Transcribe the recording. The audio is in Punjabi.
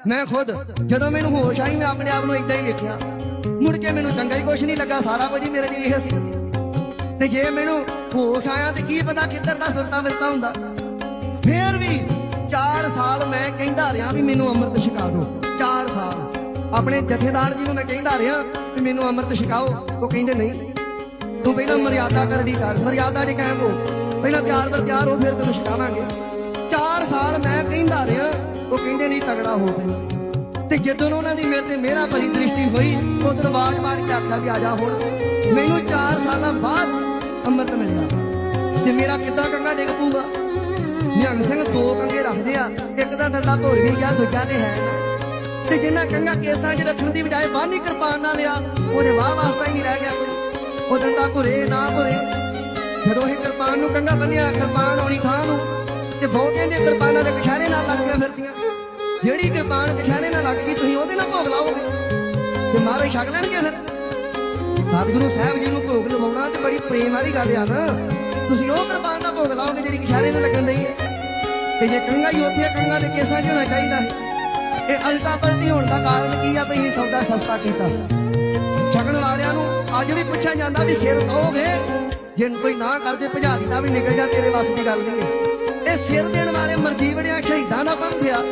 ਮੈਂ ਖੁਦ ਜਦੋਂ ਮੈਨੂੰ ਹੋਸ਼ ਆਈ, ਮੈਂ ਆਪਣੇ ਆਪ ਨੂੰ ਇਦਾਂ ਹੀ ਵੇਖਿਆ। ਮੁੜ ਕੇ ਮੈਨੂੰ ਚੰਗਾ ਹੀ ਕੁਛ ਨਹੀਂ ਲੱਗਾ, ਸਾਰਾ ਕੁਝ ਮੇਰੇ ਲਈ ਇਹ ਸੀ। ਤੇ ਜੇ ਮੈਨੂੰ ਹੋਸ਼ ਆਇਆ ਤੇ ਕੀ ਪਤਾ ਕਿੱਧਰ ਦਾ ਸੁਰਤਾ ਵਰਤਾ ਹੁੰਦਾ। ਫੇਰ ਵੀ 4 ਸਾਲ ਮੈਂ ਕਹਿੰਦਾ ਰਿਹਾ ਵੀ ਮੈਨੂੰ ਅੰਮ੍ਰਿਤ ਛਕਾ ਦਿਓ। 4 ਸਾਲ। ਆਪਣੇ ਜਥੇਦਾਰ ਜੀ ਨੂੰ ਮੈਂ ਕਹਿੰਦਾ ਰਿਹਾ ਵੀ ਮੈਨੂੰ ਅੰਮ੍ਰਿਤ ਛਕਾਓ। ਉਹ ਕਹਿੰਦੇ ਨਹੀਂ। ਤੂੰ ਪਹਿਲਾਂ ਮਰਿਆਦਾ ਕਰਨੀ ਕਰ, ਮਰਿਆਦਾ ਦੇ ਕਾਇਮ ਹੋ। ਪਹਿਲਾਂ ਪਿਆਰ ਵਰ ਪਿਆਰ ਹੋ, ਫਿਰ ਤੈਨੂੰ ਛਕਾਵਾਂਗੇ। 4 ਸਾਲ ਮੈਂ ਕਹਿੰਦਾ ਰਿਹਾ ਉਹ ਕਹਿੰਦੇ ਤਗੜਾ ਹੋ ਪਹਿਲਾਂ ਤੇ ਜਦੋਂ ਉਹਨਾਂ ਦੀ ਮੇਰੇ ਤੇ ਮੇਰਾ ਭਰੀ ਦ੍ਰਿਸ਼ਟੀ ਹੋਈ, ਉਦੋਂ ਆਵਾਜ਼ ਮਾਰ ਕੇ ਆਖਿਆ ਵੀ ਆ ਜਾ ਹੁਣ। ਮੈਨੂੰ 4 ਸਾਲਾਂ ਬਾਅਦ ਅੰਮ੍ਰਿਤ ਮਿਲਿਆ। ਤੇ ਮੇਰਾ ਕਿੱਦਾਂ ਕੰਗਾ ਡਿੱਗ ਪੂਗਾ ਨਿਹੰਗ ਸਿੰਘ ਦੋ ਕੰਗੇ ਰੱਖਦੇ ਆ, ਇੱਕ ਦਾ ਦੰਦਾ ਧੋਰ ਵੀ ਦੂਜਾ ਤੇ ਹੈ ਤੇ ਜਿੰਨਾ ਕੰਗਾ ਕੇਸਾਂ 'ਚ ਰੱਖਣ ਦੀ ਬਜਾਏ ਬਾਹਨੀ ਕਿਰਪਾਨ ਨਾਲ ਲਿਆ, ਉਹਦੇ ਵਾਹ ਵਾਸਤਾ ਹੀ ਨਹੀਂ ਰਹਿ ਗਿਆ ਕੋਈ। ਉਹ ਦੰਦਾ ਘੁਰੇ, ਨਾ ਘੁਰੇ। ਜਦੋਂ ਇਹ ਕਿਰਪਾਨ ਨੂੰ ਕੰਗਾ ਬੰਨਿਆ, ਕਿਰਪਾਨ ਆਉਣੀ ਥਾਂ ਨੂੰ, ਤੇ ਬਹੁਤਿਆਂ ਦੇ ਕਿਰਪਾਨਾਂ ਦੇ ਕਿਸ਼ਾਰੇ ਨਾਲ ਲੱਗਦੀਆਂ ਫਿਰਦੀਆਂ ਜਿਹੜੀ ਕਿਰਪਾਨ ਕਿਸ਼ਾਰੇ ਨਾਲ ਲੱਗ ਗਈ ਤੁਸੀਂ ਉਹਦੇ ਨਾਲ ਭੋਗ ਲਾਓਗੇ। ਤੇ ਮਹਾਰਾਜ ਛਕ ਲੈਣਗੇ ਫਿਰ। ਸਤਿਗੁਰੂ ਸਾਹਿਬ ਜੀ ਨੂੰ ਭੋਗ ਲਵਾਉਣਾ ਤੇ ਬੜੀ ਪ੍ਰੇਮ ਵਾਲੀ ਗੱਲ ਆ ਨਾ। ਤੁਸੀਂ ਉਹ ਕਿਰਪਾਨ ਨਾਲ ਭੋਗ ਲਾਓਗੇ ਜਿਹੜੀ ਕਿਸ਼ਾਰੇ ਨੂੰ ਲੱਗਣ ਲਈ ਹੈ। ਤੇ ਜੇ ਕੰਗਾ ਹੀ ਉੱਥੇ ਕੰਗਾ ਦੇ ਕੇਸਾਂ 'ਚ ਹੋਣਾ ਚਾਹੀਦਾ ਹੈ। ਇਹ ਅਲਟਾ ਪਲਟੀ ਹੋਣ ਦਾ ਕਾਰਨ ਕੀ ਆ ਭਈ ਇਹ ਸੌਦਾ ਸਸਤਾ ਕੀਤਾ। ਛਕਣ ਵਾਲਿਆਂ ਨੂੰ ਅੱਜ ਵੀ ਪੁੱਛਿਆ ਜਾਂਦਾ ਵੀ ਸਿਰ ਦੋਗੇ ਜੇ ਕੋਈ ਨਾ ਕਰਦੇ, ਭਜਾ ਦਿੱਤਾ ਵੀ ਨਿਕਲ ਜਾ, ਤੇਰੇ ਵਾਸਤੇ ਗੱਲ ਨਹੀਂ ਹੈ। ਇਹ ਸਿਰ ਦੇਣ ਵਾਲੇ ਮਰਜ਼ੀ ਸ਼ਹੀਦਾਂ ਦਾ ਪੰਥਿਆ